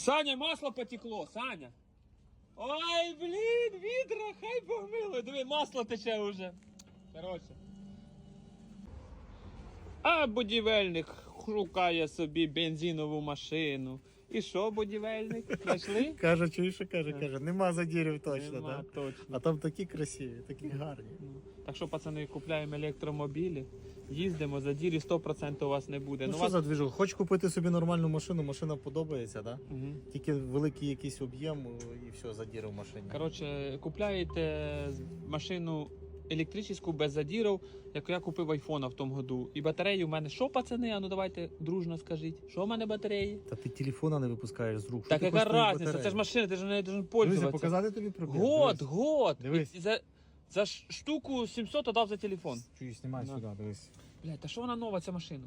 Саня, масло потекло, Саня. Ой, блін, відра, хай помилує. Диви, масло тече уже. Коротше. А будівельник шукає собі бензинову машину. І що, будівельник? Знайшли? Каже, чуєш, що каже, каже, нема задірів точно, Нема, да? точно. А там такі красиві, такі гарні. Так що, пацани, купляємо електромобілі, їздимо, задірі 100% у вас не буде. Ну, Ну, що вас... за двіжок? Хоч купити собі нормальну машину, машина подобається, да? Мгм. Тільки великий якийсь об'єм і все, задіри в машині. Коротше, купляєте машину електричну без задірів, яку я купив айфона в тому году. І батареї у мене що, пацани? А ну давайте дружно скажіть. Що в мене батареї? Та ти телефона не випускаєш з рук. Так яка батарея? Це ж машина, ти ж нею должен Друзі, пользуватися. показати тобі пробіг? Год, Дивись. год. Дивись. І за, за ш- штуку 700 отдав за телефон. Чую, знімай сюди, дивись. Блядь, та що вона нова, ця машина?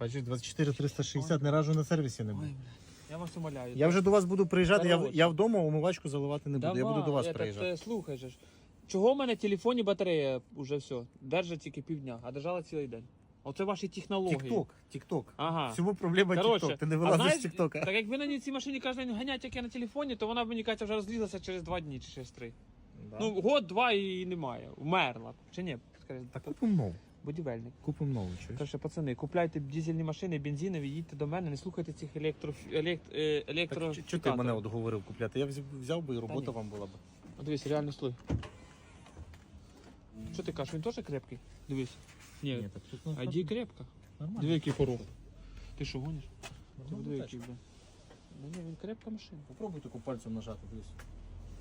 Бачиш, 24 360, не раджу на сервісі не Ой, блядь. Я вас умоляю. Я вже до вас буду приїжджати, я, Коротше. я вдома умивачку заливати не буду, я буду до вас я так, приїжджати. слухай же ж. Чого в мене в телефоні батарея вже все? Держить тільки півдня, а держала цілий день. Оце ваші технології. Тік-ток, тік-ток. Ага. Всьому проблема тік-ток. Ти не вилазиш з тік-тока. Так якби на ній ці машині кожен день ганять, як я на телефоні, то вона б, мені кажеться, вже розлізлася через два дні чи через три. Да. Ну, год, два і немає. Вмерла. Чи ні? Скажи, так купимо нову. будівельник. Купимо нову, чуєш? Короче, пацани, купляйте дизельні машини, бензинові, їдьте до мене, не слухайте цих електро... елект... е, електро... Так, Чого ти мене от говорив купляти? Я взяв, би і робота ні. вам була б. Дивись, реально стой. Що ти кажеш, він теж крепкий? Дивись. Ні, так тут а йди крепко. нормально. Диви, який порог. Ти що гониш? Ти Нормально диви, тачка. який. Ну ні, він крепка машина. Попробуй таку пальцем нажати, дивись.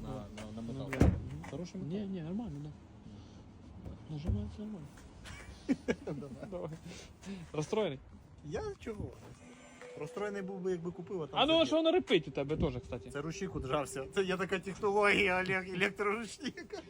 На, на, на Ну, метал. бля. Хороший метал. Ні, ні, нормально, да. Нажимається нормально. Давай. Розстроєний? Я чого? Розстроєний був би, якби купив, а там. А ну що воно репить у тебе теж, кстати. Це рушник уджався. Це є така технологія, Олег, електроручник.